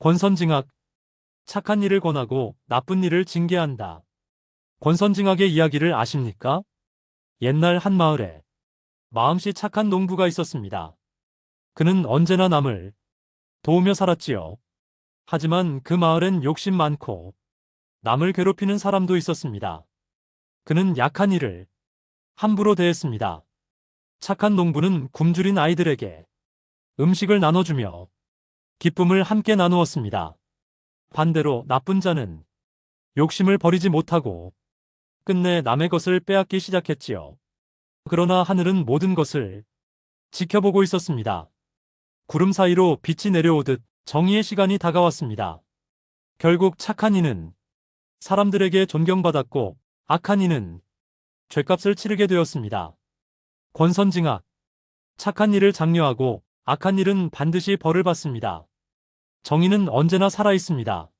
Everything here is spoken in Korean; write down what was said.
권선징악. 착한 일을 권하고 나쁜 일을 징계한다. 권선징악의 이야기를 아십니까? 옛날 한 마을에 마음씨 착한 농부가 있었습니다. 그는 언제나 남을 도우며 살았지요. 하지만 그 마을엔 욕심 많고 남을 괴롭히는 사람도 있었습니다. 그는 약한 이를 함부로 대했습니다. 착한 농부는 굶주린 아이들에게 음식을 나눠주며 기쁨을 함께 나누었습니다. 반대로 나쁜 자는 욕심을 버리지 못하고 끝내 남의 것을 빼앗기 시작했지요. 그러나 하늘은 모든 것을 지켜보고 있었습니다. 구름 사이로 빛이 내려오듯 정의의 시간이 다가왔습니다. 결국 착한 이는 사람들에게 존경받았고 악한 이는 죄값을 치르게 되었습니다. 권선징악. 착한 일을 장려하고 악한 일은 반드시 벌을 받습니다. 정의는 언제나 살아 있습니다.